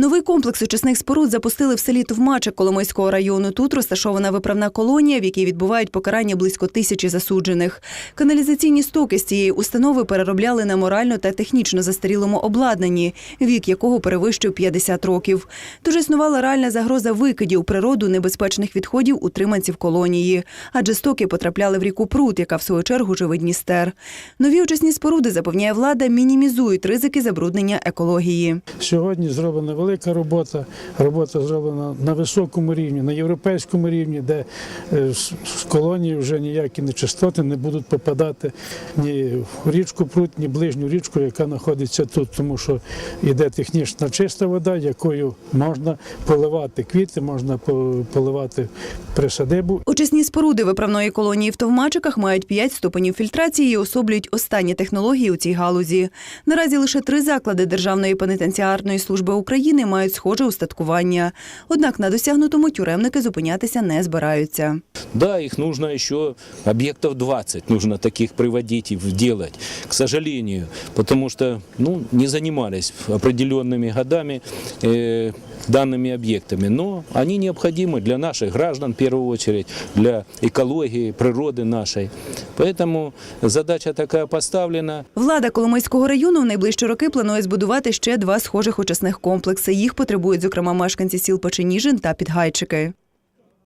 Новий комплекс очисних споруд запустили в селі Товмаче Коломийського району. Тут розташована виправна колонія, в якій відбувають покарання близько тисячі засуджених. Каналізаційні стоки з цієї установи переробляли на морально та технічно застарілому обладнанні, вік якого перевищив 50 років. Тож існувала реальна загроза викидів у природу небезпечних відходів утриманців колонії, адже стоки потрапляли в ріку Прут, яка в свою чергу живе Дністер. Нові очисні споруди, запевняє влада, мінімізують ризики забруднення екології. Сьогодні зроблена велика робота. Робота зроблена на високому рівні, на європейському рівні, де е, з колонії вже ніякі нечистоти не будуть попадати ні в річку Прут, ні в ближню річку, яка знаходиться тут, тому що йде технічна чиста вода, якою можна поливати квіти, можна поливати присадибу. Очисні споруди виправної колонії в Товмачиках мають 5 ступенів фільтрації і особлюють останні технології у цій галузі. Наразі лише три заклади Державної пенітенціарної служби України мають схоже устаткування. Однак на досягнутому тюремники зупинятися не збираються. Да, их нужно еще, объектов 20 нужно таких приводить и делать, к сожалению, потому что ну, не занимались определенными годами э, данными объектами, но они необходимы для наших граждан в первую очередь, для экологии, природы нашей. Поэтому задача такая поставлена. Влада Коломийського району в найближчі роки планує збудувати ще два схожих очисних комплекси. Їх потребують, зокрема, мешканці сіл Печеніжин та Підгайчики.